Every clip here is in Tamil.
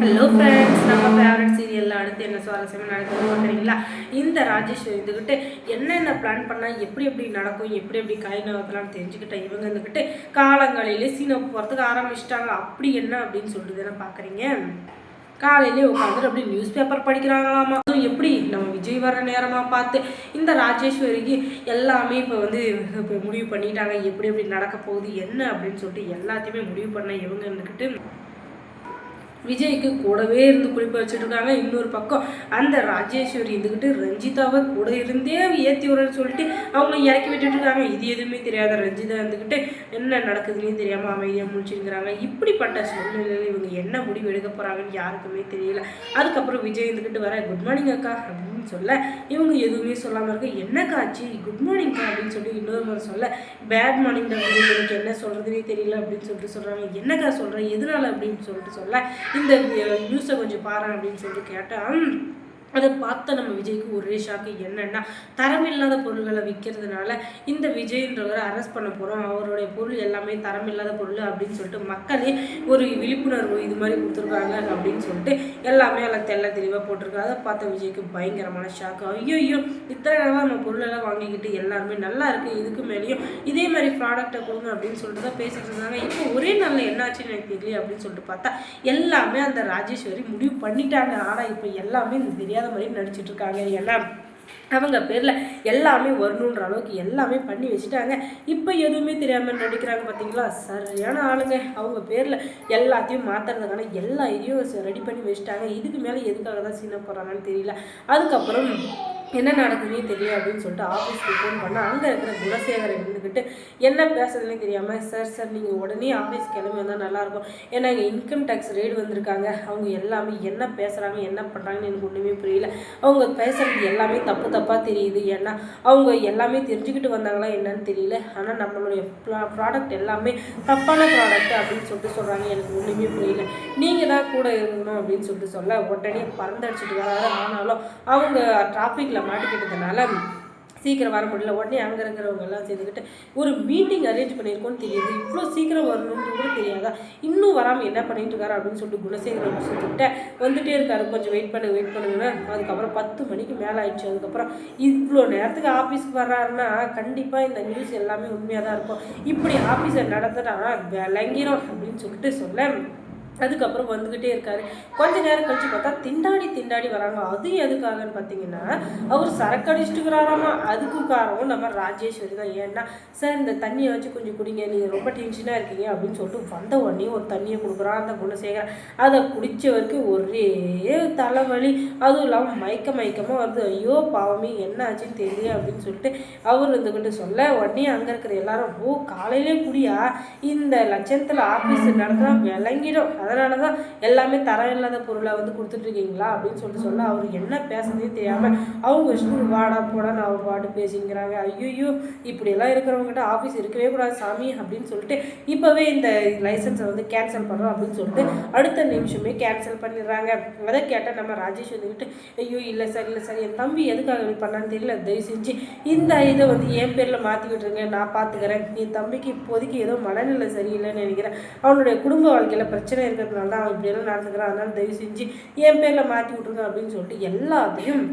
ஹலோ ஃப்ரெண்ட்ஸ் நம்ம ஃபேவரட் சீரியலில் அடுத்து என்ன சுவாரஸ்யமாக நடக்குதுன்னு பார்க்குறீங்களா இந்த ராஜேஷ் இருந்துக்கிட்டு என்னென்ன பிளான் பண்ணால் எப்படி எப்படி நடக்கும் எப்படி எப்படி கை நகர்த்தலாம்னு தெரிஞ்சுக்கிட்ட இவங்க இருந்துக்கிட்டு காலங்களிலே சீனை போகிறதுக்கு ஆரம்பிச்சிட்டாங்க. அப்படி என்ன அப்படின்னு சொல்லிட்டு தானே பார்க்குறீங்க காலையிலே உட்காந்துட்டு அப்படி நியூஸ் பேப்பர் படிக்கிறாங்களாமா? அதுவும் எப்படி? நம்ம விஜய் வர நேரமாக பார்த்து இந்த ராஜேஸ்வரிக்கு எல்லாமே இப்போ வந்து இப்போ முடிவு பண்ணிட்டாங்க. எப்படி எப்படி நடக்க போகுது என்ன அப்படின்னு சொல்லிட்டு எல்லாத்தையுமே முடிவு பண்ண இவங்க இருந்துக்கிட்டு விஜய்க்கு கூடவே இருந்து குளிப்ப வச்சுட்ருக்காங்க இன்னொரு பக்கம் அந்த ராஜேஸ்வரி இருந்துக்கிட்டு ரஞ்சிதாவை கூட இருந்தே ஏற்றி விடுறன்னு சொல்லிட்டு அவங்க இறக்கி விட்டுட்டு இருக்காங்க. இது எதுவுமே தெரியாத ரஞ்சிதா இருந்துக்கிட்டு என்ன நடக்குதுன்னு தெரியாமல் அமைதியாக முடிச்சிருக்கிறாங்க இப்படிப்பட்ட சூழ்நிலையில் இவங்க என்ன முடிவு எடுக்க போகிறாங்கன்னு யாருக்குமே தெரியல. அதுக்கப்புறம் விஜய் இருந்துக்கிட்டு வர குட் மார்னிங் அக்கா. அப்படின்னு சொல்ல இவங்க எதுவுமே சொல்லாமல் இருக்கு என்னக்கா காட்சி? குட் மார்னிங்க்கா அப்படின்னு சொல்லி இன்னொரு முறை சொல்ல பேட் மார்னிங் எனக்கு என்ன சொல்கிறதுனே தெரியல அப்படின்னு சொல்லிட்டு சொல்கிறாங்க என்னக்கா சொல்கிறேன் எதனால? அப்படின்னு சொல்லிட்டு சொல்ல இந்த நியூஸை கொஞ்சம் பாரு அப்படின்னு சொல்லிட்டு கேட்டால் அதை பார்த்த நம்ம விஜய்க்கு ஒரே ஷாக்கு என்னென்னா தரமில்லாத பொருள்களை விற்கிறதுனால இந்த விஜய்ன்றவரை அரெஸ்ட் பண்ண போகிறோம் அவருடைய பொருள் எல்லாமே தரமில்லாத பொருள் அப்படின்னு சொல்லிட்டு மக்களே ஒரு விழிப்புணர்வு இது மாதிரி கொடுத்துருக்காங்க அப்படின்னு சொல்லிட்டு எல்லாமே அதில் தெல்ல தெளிவாக போட்டிருக்காங்க அதை பார்த்த விஜய்க்கு பயங்கரமான ஷாக்கு ஐயோ ஐயோ இத்தனை நாளாக நம்ம பொருளெல்லாம் வாங்கிக்கிட்டு எல்லாருமே நல்லா இருக்குது இதுக்கு மேலேயும் இதே மாதிரி ப்ராடக்டை கொடுங்க அப்படின்னு சொல்லிட்டு தான் பேசிட்டு இருந்தாங்க. இப்போ ஒரே நாளில் என்னாச்சுன்னு எனக்கு தெரியல அப்படின்னு சொல்லிட்டு பார்த்தா எல்லாமே அந்த ராஜேஸ்வரி முடிவு பண்ணிட்டாங்க. ஆனால் இப்போ எல்லாமே இந்த தெரியாது மாதிரி நடிச்சிட்டு இருக்காங்க ஏன்னா அவங்க பேரில் எல்லாமே வரணுன்ற அளவுக்கு எல்லாமே பண்ணி வச்சுட்டாங்க. இப்போ எதுவுமே தெரியாமல் நடிக்கிறாங்க பார்த்தீங்களா சரியான ஆளுங்க. அவங்க பேரில் எல்லாத்தையும் மாற்றுறதுக்கான எல்லா இதையும் ரெடி பண்ணி வச்சுட்டாங்க. இதுக்கு மேலே எதுக்காக தான் சீன போகிறாங்கன்னு தெரியல. அதுக்கப்புறம் என்ன நடக்குதுன்னே தெரியும் அப்படின்னு சொல்லிட்டு ஆஃபீஸ்க்கு ஃபோன் பண்ணால் அங்கே இருக்கிற குணசேகரன் இருந்துக்கிட்டு என்ன பேசுறதுனே தெரியாமல் சார் சார் நீங்கள் உடனே ஆஃபீஸ் கிளம்பி வந்தால் நல்லாயிருக்கும். ஏன்னா இங்கே இன்கம் டேக்ஸ் ரெய்டு வந்திருக்காங்க. அவங்க எல்லாமே என்ன பேசுகிறாங்க என்ன பண்ணுறாங்கன்னு எனக்கு ஒன்றுமே புரியல. அவங்க பேசுகிறது எல்லாமே தப்பு தப்பாக தெரியுது. ஏன்னா அவங்க எல்லாமே தெரிஞ்சுக்கிட்டு வந்தாங்களா என்னன்னு தெரியல. ஆனால் நம்மளுடைய ப்ராடக்ட் எல்லாமே தப்பான ப்ராடக்ட் அப்படின்னு சொல்லிட்டு சொல்கிறாங்க எனக்கு ஒன்றுமே புரியல. நீங்கள் தான் கூட இருக்கணும் அப்படின்னு சொல்லிட்டு சொல்ல உடனே பறந்தடிச்சிட்டு வராது ஆனாலும் அவங்க டிராஃபிக்கில் மாட்டிக்கிட்டதுனால சீக்கிரம் வர முடியல. உடனே அங்கே இருக்கிறவங்க எல்லாம் சேர்ந்துக்கிட்டு ஒரு மீட்டிங் அரேஞ்ச் பண்ணியிருக்கோன்னு தெரியுது. இவ்வளோ சீக்கிரம் வரணும்னு கூட தெரியாதா? இன்னும் வராமல் என்ன பண்ணிட்டு இருக்காரு அப்படின்னு சொல்லிட்டு குணசேகரன் சொல்லிட்டு வந்துட்டே இருக்காரு. கொஞ்சம் வெயிட் பண்ணு வெயிட் பண்ணுங்கன்னா. அதுக்கப்புறம் பத்து மணிக்கு மேலே ஆயிடுச்சு. அதுக்கப்புறம் இவ்வளோ நேரத்துக்கு ஆஃபீஸ்க்கு வர்றாருன்னா கண்டிப்பாக இந்த நியூஸ் எல்லாமே உண்மையாக தான் இருக்கும். இப்படி ஆஃபீஸை நடத்தினா விளங்கிரும் அப்படின்னு சொல்லிட்டு சொல்ல அதுக்கப்புறம் வந்துக்கிட்டே இருக்காரு. கொஞ்ச நேரம் கழிச்சு பார்த்தா திண்டாடி திண்டாடி வராங்க. அது எதுக்காகன்னு பார்த்தீங்கன்னா அவர் சரக்கு அடிச்சுட்டுக்கிறாராமா அதுக்கு காரணம் நம்ம ராஜேஸ்வரி தான். ஏன்னா சார் இந்த தண்ணியை வச்சு கொஞ்சம் குடிங்க. நீங்கள் ரொம்ப டென்ஷனாக இருக்கீங்க. அப்படின்னு சொல்லிட்டு வந்த உடனே ஒரு தண்ணியை கொடுக்குறான். அந்த குணசேகரன் அதை குடித்த வரைக்கும் ஒரே தலைவலி. அதுவும் இல்லாமல் மயக்க மயக்கமாக வருது. ஐயோ பாவமே என்ன ஆச்சுன்னு தெரியல அப்படின்னு சொல்லிட்டு அவர் இருந்துக்கிட்டு சொல்ல உடனே அங்கே இருக்கிற எல்லாரும் ஓ காலையிலே குடியா? இந்த லட்சத்தில் ஆஃபீஸ் நடத்தினா விளங்கிடும். அதனால தான் எல்லாமே தரம் இல்லாத பொருளை வந்து கொடுத்துட்ருக்கீங்களா அப்படின்னு சொல்லிட்டு சொல்ல அவர் என்ன பேசுறதே தெரியாமல் அவங்க இஷ்டம் வாடா போடான்னு அவங்க பாட்டு பேசிங்கிறாங்க. ஐயோ இப்படியெல்லாம் இருக்கிறவங்ககிட்ட ஆஃபீஸ் இருக்கவே கூடாது சாமி அப்படின்னு சொல்லிட்டு இப்போவே இந்த லைசன்ஸை வந்து கேன்சல் பண்ணுறோம் அப்படின்னு சொல்லிட்டு அடுத்த நிமிஷமே கேன்சல் பண்ணிடுறாங்க. அதை கேட்டால் நம்ம ராஜேஷ் வந்துக்கிட்டு ஐயோ இல்லை சார் இல்லை சார் என் தம்பி எதுக்காக இப்படி பண்ணான்னு தெரியல தயவு செஞ்சு இந்த இதை வந்து என் பேரில் மாற்றி விட்டுருங்க நான் பார்த்துக்கிறேன் என் தம்பிக்கு இப்போதைக்கு ஏதோ மனநிலை சரியில்லைன்னு நினைக்கிறேன். அவனுடைய குடும்ப வாழ்க்கையில் பிரச்சனை இருக்கிறதுனால தான் அவன் இப்படியெல்லாம் நடந்துக்கிறான். அதனால தயவு செஞ்சு என் பேரில் மாற்றி விட்ருங்க அப்படின்னு சொல்லிட்டு எல்லாத்தையும்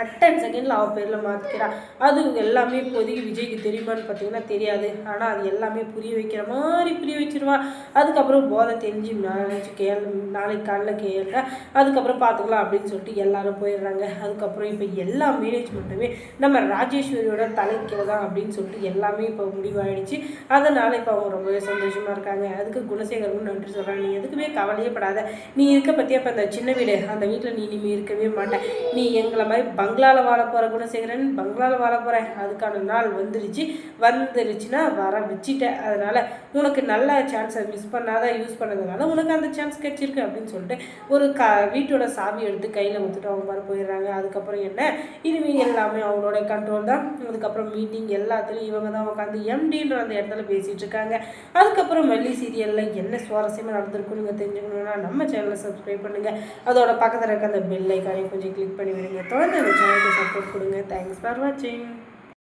அட்டன் செகண்டில் அவள் பேரில் மாற்றிக்கிறான் அது எல்லாமே இப்போதைக்கு விஜய்க்கு தெரியுமான்னு பார்த்தீங்கன்னா தெரியாது. ஆனால் அது எல்லாமே புரிய வைக்கிற மாதிரி புரிய வச்சிருவான் அதுக்கப்புறம் போதை தெரிஞ்சு நாளைக்கு கேள் நாளைக்கு காலைல கேளுங்க. அதுக்கப்புறம் பார்த்துக்கலாம் அப்படின்னு சொல்லிட்டு எல்லாரும் போயிடுறாங்க. அதுக்கப்புறம் இப்போ எல்லா மேனேஜ்மெண்ட்டுமே நம்ம ராஜேஸ்வரியோட தலைக்கீழ தான் அப்படின்னு சொல்லிட்டு எல்லாமே இப்போ முடிவாயிடுச்சு. அதனால் இப்போ அவங்க ரொம்பவே சந்தோஷமாக இருக்காங்க. அதுக்கு குணசேகரமும் நன்றி சொல்கிறாங்க நீ எதுக்குமே கவலையே படாத. நீ இருக்க பற்றியா இப்போ அந்த சின்ன வீடு அந்த வீட்டில் நீ இனிமேல் இருக்கவே மாட்டேன் நீ எங்களை மாதிரி பங்களாவில் வாழ போகிற குணசேகரன் பங்களாவில் வாழ போகிறேன் அதுக்கான நாள் வந்துருச்சு. வந்துருச்சுன்னா வர வச்சுட்டேன். அதனால் உனக்கு நல்ல சான்ஸை மிஸ் பண்ணாத யூஸ் பண்ணதுனால உனக்கு அந்த சான்ஸ் கிடச்சிருக்கு அப்படின்னு சொல்லிட்டு ஒரு க வீட்டோட சாவி எடுத்து கையில் கொடுத்துட்டு அவங்க மாதிரி போயிடுறாங்க. அதுக்கப்புறம் என்ன? இனிமேல் எல்லாமே அவங்களோட கண்ட்ரோல் தான். அதுக்கப்புறம் மீட்டிங் எல்லாத்துலேயும் இவங்க தான் உட்காந்து எம்டின்ற அந்த இடத்துல பேசிகிட்டு இருக்காங்க. அதுக்கப்புறம் மல்லி சீரியலில் என்ன சுவாரஸ்யமாக நடந்திருக்கும் நீங்கள் தெரிஞ்சுக்கணுன்னா நம்ம சேனலை சப்ஸ்கிரைப் பண்ணுங்கள் அதோட பக்கத்தில் இருக்க அந்த பெல் ஐக்கானையும் கொஞ்சம் கிளிக் பண்ணி விடுங்க தொடர்ந்து சேனலுக்கு சப்போர்ட் கொடுங்க. தேங்க்ஸ் ஃபார் வாட்சிங்